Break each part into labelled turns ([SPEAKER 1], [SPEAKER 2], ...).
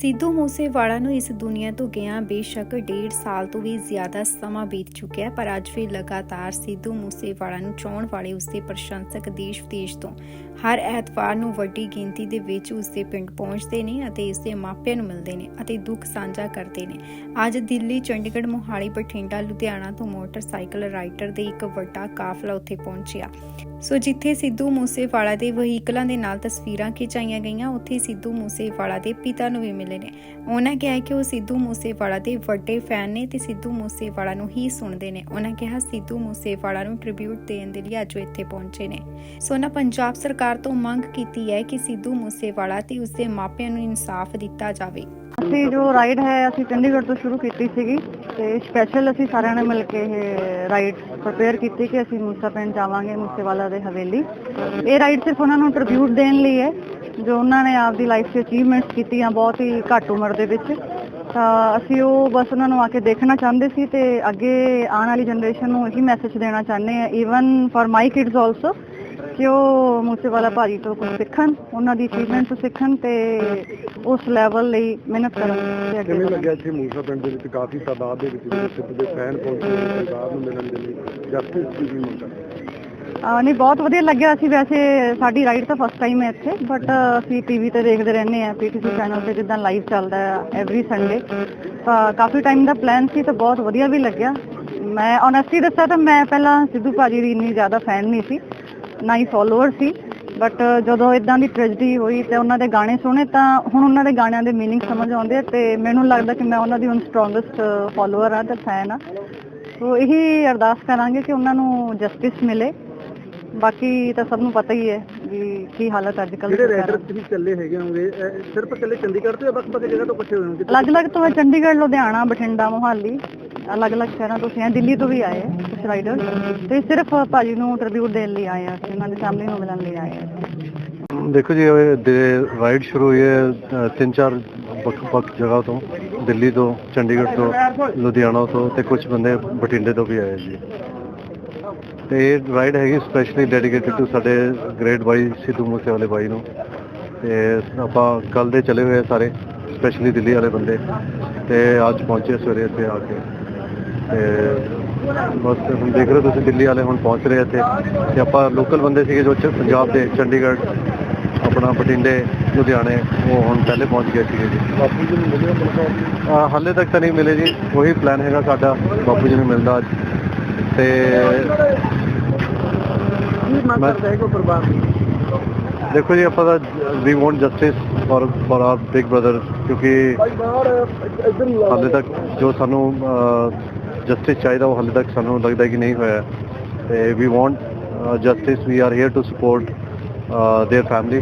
[SPEAKER 1] ਸਿੱਧੂ ਮੂਸੇਵਾਲਾ ਨੂੰ ਇਸ ਦੁਨੀਆ ਤੋਂ ਗਿਆ ਬੇਸ਼ੱਕ ਡੇਢ ਸਾਲ ਤੋਂ ਵੀ ਜ਼ਿਆਦਾ ਸਮਾਂ ਬੀਤ ਚੁੱਕਿਆ ਹੈ, ਪਰ ਅੱਜ ਵੀ ਲਗਾਤਾਰ ਸਿੱਧੂ ਮੂਸੇਵਾਲਾ ਨੂੰ ਚਾਹਣ ਵਾਲੇ ਉਸਦੇ ਪ੍ਰਸ਼ੰਸਕ ਦੇਸ਼ ਵਿਦੇਸ਼ ਤੋਂ ਹਰ ਐਤਵਾਰ ਨੂੰ ਵੱਡੀ ਗਿਣਤੀ ਦੇ ਵਿੱਚ ਉਸਦੇ ਪਿੰਡ ਪਹੁੰਚਦੇ ਨੇ ਅਤੇ ਉਸਦੇ ਮਾਪਿਆਂ ਨੂੰ ਮਿਲਦੇ ਨੇ ਅਤੇ ਦੁੱਖ ਸਾਂਝਾ ਕਰਦੇ ਨੇ। ਅੱਜ ਦਿੱਲੀ, ਚੰਡੀਗੜ੍ਹ, ਮੋਹਾਲੀ, ਬਠਿੰਡਾ, ਲੁਧਿਆਣਾ ਤੋਂ ਮੋਟਰਸਾਈਕਲ ਰਾਈਡਰ ਦੇ ਇੱਕ ਵੱਡਾ ਕਾਫਲਾ ਉੱਥੇ ਪਹੁੰਚਿਆ। ਸੋ ਜਿੱਥੇ ਸਿੱਧੂ ਮੂਸੇਵਾਲਾ ਦੇ ਵਹੀਕਲਾਂ ਦੇ ਨਾਲ ਤਸਵੀਰਾਂ ਖਿਚਾਈਆਂ ਗਈਆਂ, ਉੱਥੇ ਸਿੱਧੂ ਮੂਸੇਵਾਲਾ ਦੇ ਪਿਤਾ ਨੂੰ ਵੀ ਮਿਲੇ ਨੇ। ਉਹਨਾਂ ਕਿਹਾ ਕਿ ਉਹ ਸਿੱਧੂ ਮੂਸੇਵਾਲਾ ਦੇ ਵੱਡੇ ਫੈਨ ਨੇ ਤੇ ਸਿੱਧੂ ਮੂਸੇਵਾਲਾ ਨੂੰ ਹੀ ਸੁਣਦੇ ਨੇ। ਉਹਨਾਂ ਕਿਹਾ ਸਿੱਧੂ ਮੂਸੇਵਾਲਾ ਨੂੰ ਟ੍ਰਿਬਿਊਟ ਦੇਣ ਦੇ ਲਈ ਅੱਜ ਉਹ ਇੱਥੇ ਪਹੁੰਚੇ ਨੇ। ਸੋ ਉਹਨਾਂ ਪੰਜਾਬ ਸਰਕਾਰ ਤੋਂ ਮੰਗ ਕੀਤੀ ਹੈ ਕਿ ਸਿੱਧੂ ਮੂਸੇਵਾਲਾ ਤੇ ਉਸਦੇ ਮਾਪਿਆਂ ਨੂੰ ਇਨਸਾਫ ਦਿੱਤਾ ਜਾਵੇ।
[SPEAKER 2] ਅਸੀਂ ਜੋ ਰਾਈਡ ਹੈ, ਅਸੀਂ ਚੰਡੀਗੜ੍ਹ ਤੋਂ ਸ਼ੁਰੂ ਕੀਤੀ ਸੀਗੀ ਤੇ ਸਪੈਸ਼ਲ ਅਸੀਂ ਸਾਰਿਆਂ ਨੇ ਮਿਲ ਕੇ ਇਹ ਰਾਈਡ ਪ੍ਰਪੇਅਰ ਕੀਤੀ ਕਿ ਅਸੀਂ ਮੂਸਾ ਪਿੰਡ ਜਾਵਾਂਗੇ, ਮੂਸੇਵਾਲਾ ਦੇ ਹਵੇਲੀ। ਇਹ ਰਾਈਡ ਸਿਰਫ ਉਹਨਾਂ ਨੂੰ ਟ੍ਰਿਬਿਊਟ ਦੇਣ ਲਈ ਹੈ, ਜੋ ਉਹਨਾਂ ਨੇ ਆਪਦੀ ਲਾਈਫ 'ਚ ਅਚੀਵਮੈਂਟਸ ਕੀਤੀਆਂ ਬਹੁਤ ਹੀ ਘੱਟ ਉਮਰ ਦੇ ਵਿੱਚ। ਤਾਂ ਅਸੀਂ ਉਹ ਬਸ ਉਹਨਾਂ ਨੂੰ ਆ ਕੇ ਦੇਖਣਾ ਚਾਹੁੰਦੇ ਸੀ ਤੇ ਅੱਗੇ ਆਉਣ ਵਾਲੀ ਜਨਰੇਸ਼ਨ ਨੂੰ ਇਹੀ ਮੈਸੇਜ ਦੇਣਾ ਚਾਹੁੰਦੇ ਆ even for my kids also ਕਿ ਉਹ ਮੂਸੇਵਾਲਾ ਭਾਜੀ ਤੋਂ ਕੁਝ ਸਿੱਖਣ ਉਹਨਾਂ ਦੀ ਅਚੀਵਮੈਂਟ ਤੋਂ ਸਿੱਖਣ ਤੇ ਉਸ ਲੈਵਲ ਲਈ ਮਿਹਨਤ ਕਰਨ ਤੇ ਅੱਗੇ
[SPEAKER 3] ਕਿਵੇਂ
[SPEAKER 2] ਵਧਣ।
[SPEAKER 3] ਲੱਗਿਆ ਇੱਥੇ ਮੂਸਾ ਪਿੰਡ ਦੇ ਵਿੱਚ? ਕਾਫੀ ਤਾਦਾਦ ਦੇ ਵਿੱਚ ਸਿੱਧ ਦੇ ਫੈਨ ਪਹੁੰਚੇ ਨੇ ਸਰਕਾਰ ਨੂੰ ਮਿਲਣ ਦੇ ਲਈ। ਜਸਟਿਸ ਦੀ ਵੀ ਮੰਗ
[SPEAKER 2] ਅਹ ਨਹੀਂ ਬਹੁਤ ਵਧੀਆ ਲੱਗਿਆ। ਅਸੀਂ ਵੈਸੇ ਸਾਡੀ ਰਾਈਡ ਤਾਂ ਫਸਟ ਟਾਈਮ ਹੈ ਇੱਥੇ ਬਟ ਅਸੀਂ ਟੀਵੀ ਤੇ ਦੇਖਦੇ ਰਹਿੰਦੇ ਆ ਪੀਟੀਸੀ ਚੈਨਲ ਤੇ ਜਿੱਦਾਂ ਲਾਈਵ ਚੱਲਦਾ ਹੈ ਐਵਰੀ ਸੰਡੇ ਤਾਂ ਕਾਫੀ ਟਾਈਮ ਦਾ ਪਲਾਨ ਸੀ ਤਾਂ ਬਹੁਤ ਵਧੀਆ ਵੀ ਲੱਗਿਆ। ਮੈਂ ਓਨੈਸਟਲੀ ਦੱਸਾਂ ਤਾਂ ਮੈਂ ਪਹਿਲਾਂ ਸਿੱਧੂ ਭਾਜੀ ਦੀ ਇੰਨੀ ਜ਼ਿਆਦਾ ਫੈਨ ਨਹੀਂ ਸੀ। ਨਾ ਹੀ ਫਾਲੋਅਰ ਸੀ ਬਟ ਜਦੋਂ ਇਦਾਂ ਦੀ ਟ੍ਰੈਜਡੀ ਹੋਈ ਤੇ ਉਹਨਾਂ ਦੇ ਗਾਣੇ ਸੁਣੇ ਤਾਂ ਹੁਣ ਉਹਨਾਂ ਦੇ ਗਾਣਿਆਂ ਦੇ मीनिंग ਸਮਝ ਆਉਂਦੇ ਆ ਤੇ ਮੈਨੂੰ ਲੱਗਦਾ ਕਿ ਮੈਂ ਉਹਨਾਂ ਦੀ ਹੁਣ ਸਟਰੋਂਗੈਸਟ ਫਾਲੋਅਰ ਆ ਤੇ ਫੈਨ ਆ ਸੋ ਇਹੀ ਅਰਦਾਸ ਕਰਾਂਗੇ ਕਿ ਉਹਨਾਂ ਨੂੰ ਜਸਟਿਸ ਮਿਲੇ ਬਾਕੀ ਤਾਂ ਸਭ ਨੂੰ ਪਤਾ ਹੀ ਹੈ ਵੀ ਕੀ ਹਾਲਤ ਅੱਜ ਕੱਲ੍ਹ
[SPEAKER 3] ਜਿਹੜੇ ਰੈਡਰ ਤੁਸੀਂ ਚੱਲੇ ਹੈਗੇ ਹੋਗੇ ਇਹ ਸਿਰਫ ਇਕੱਲੇ ਚੰਡੀਗੜ੍ਹ ਤੋਂ ਜਾਂ ਵੱਖ-ਵੱਖ ਜਗ੍ਹਾ ਤੋਂ ਇਕੱਠੇ ਹੋਏ ਹੋਗੇ
[SPEAKER 2] ਅਲੱਗ-ਅਲੱਗ ਤੋਂ ਹੈ ਚੰਡੀਗੜ੍ਹ ਲੁਧਿਆਣਾ ਬਠਿੰਡਾ ਮੋਹਾਲੀ ਅਲੱਗ-ਅਲੱਗ ਸ਼ਹਿਰਾਂ ਤੋਂ ਸੀ ਦਿੱਲੀ ਤੋਂ ਵੀ ਆਏ ਆ ਕੁਝ ਰਾਈਡਰ ਤੇ ਸਿਰਫ ਭਾਜੀ ਨੂੰ ਟ੍ਰਿਬਿਊਟ ਦੇਣ ਲਈ ਆਏ ਆ ਅਸੀਂ ਉਹਨਾਂ ਦੀ ਫੈਮਿਲੀ ਨੂੰ ਮਿਲਣ ਲਈ ਆਏ ਆ।
[SPEAKER 3] ਦੇਖੋ ਜੀ ਦੇ ਰਾਈਡ ਸ਼ੁਰੂ ਹੋਈ ਹੈ ਤਿੰਨ ਚਾਰ ਵੱਖ-ਵੱਖ ਜਗ੍ਹਾ ਤੋਂ, ਦਿੱਲੀ ਤੋਂ, ਚੰਡੀਗੜ੍ਹ ਤੋਂ, ਲੁਧਿਆਣਾ ਤੋਂ, ਤੇ ਕੁਝ ਬੰਦੇ ਬਠਿੰਡੇ ਤੋਂ ਵੀ ਆਏ ਜੀ। ਤੇ ਇਹ ਰਾਈਡ ਹੈਗੀ ਸਪੈਸ਼ਲੀ ਡੈਡੀਕੇਟਡ ਟੂ ਸਾਡੇ ਗ੍ਰੇਟ ਬਾਈ, ਸਿੱਧੂ ਮੂਸੇ ਬਾਈ ਨੂੰ। ਤੇ ਆਪਾਂ ਕੱਲ ਦੇ ਚਲੇ ਹੋਏ ਸਾਰੇ ਸਪੈਸ਼ਲੀ ਦਿੱਲੀ ਵਾਲੇ ਬੰਦੇ। ਤੇ ਅੱਜ ਪਹੁੰਚੇ ਸਵੇਰੇ ਇੱਥੇ ਆ ਕੇ। ਤੇ ਬਸ ਹੁਣ ਦੇਖ ਰਹੇ ਹੋ ਤੁਸੀਂ ਦਿੱਲੀ ਵਾਲੇ ਹੁਣ ਪਹੁੰਚ ਰਹੇ ਇੱਥੇ। ਤੇ ਆਪਾਂ ਲੋਕਲ ਬੰਦੇ ਸੀਗੇ ਜੋ ਚ- ਪੰਜਾਬ ਦੇ ਚੰਡੀਗੜ੍ਹ ਆਪਣਾ ਬਠਿੰਡੇ ਲੁਧਿਆਣੇ ਉਹ ਹੁਣ ਪਹਿਲੇ ਪਹੁੰਚ ਗਏ ਸੀਗੇ ਜੀ। ਬਾਪੂ ਜੀ ਨੂੰ ਮਿਲੇ ਹਾਲੇ ਤੱਕ ਤਾਂ ਨਹੀਂ ਮਿਲੇ ਜੀ। ਉਹੀ ਪਲਾਨ ਹੈਗਾ ਸਾਡਾ। ਬਾਪੂ ਜੀ ਨੂੰ ਮਿਲਦਾ ਅੱਜ। ਤੇ ਦੇਖੋ ਜੀ ਆਪਾਂ ਦਾ we want justice for for our big brother ਕਿਉਂਕਿ ਹਾਲੇ ਤੱਕ ਜੋ ਸਾਨੂੰ ਜਸਟਿਸ ਚਾਹੀਦਾ ਉਹ ਹਾਲੇ ਤੱਕ ਸਾਨੂੰ ਲੱਗਦਾ ਕਿ ਨਹੀਂ ਹੋਇਆ ਤੇ ਵੀ want justice we are here to support their family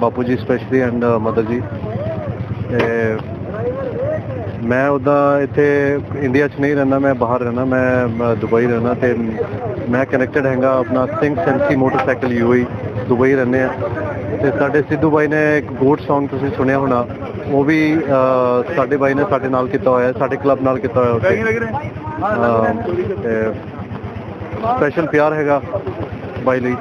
[SPEAKER 3] ਬਾਪੂ ਜੀ ਸਪੈਸ਼ਲੀ ਐਂਡ ਮਦਰ ਜੀ ਤੇ ਮੈਂ ਉਹਦਾ ਇੱਥੇ ਇੰਡੀਆ 'ਚ ਨਹੀਂ ਰਹਿੰਦਾ ਮੈਂ ਬਾਹਰ ਰਹਿੰਦਾ ਮੈਂ ਦੁਬਈ ਰਹਿੰਦਾ ਤੇ ਮੈਂ ਕਨੈਕਟਡ ਹੈਗਾ ਆਪਣਾ Singh Sensi motorcycle UAE Dubai ਰਹਿੰਦੇ ਆ ਤੇ ਸਾਡੇ ਸਿੱਧੂ ਬਾਈ ਨੇ ਇੱਕ ਗੋਟ Song ਤੁਸੀਂ ਸੁਣਿਆ ਹੋਣਾ ਉਹ ਵੀ ਸਾਡੇ ਬਾਈ ਨੇ ਸਾਡੇ ਨਾਲ ਕੀਤਾ ਹੋਇਆ ਸਾਡੇ ਕਲੱਬ ਨਾਲ ਕੀਤਾ ਹੋਇਆ ਉੱਥੇ। ਸਪੈਸ਼ਲ ਪਿਆਰ ਹੈਗਾ ਬਾਈ ਲਈ।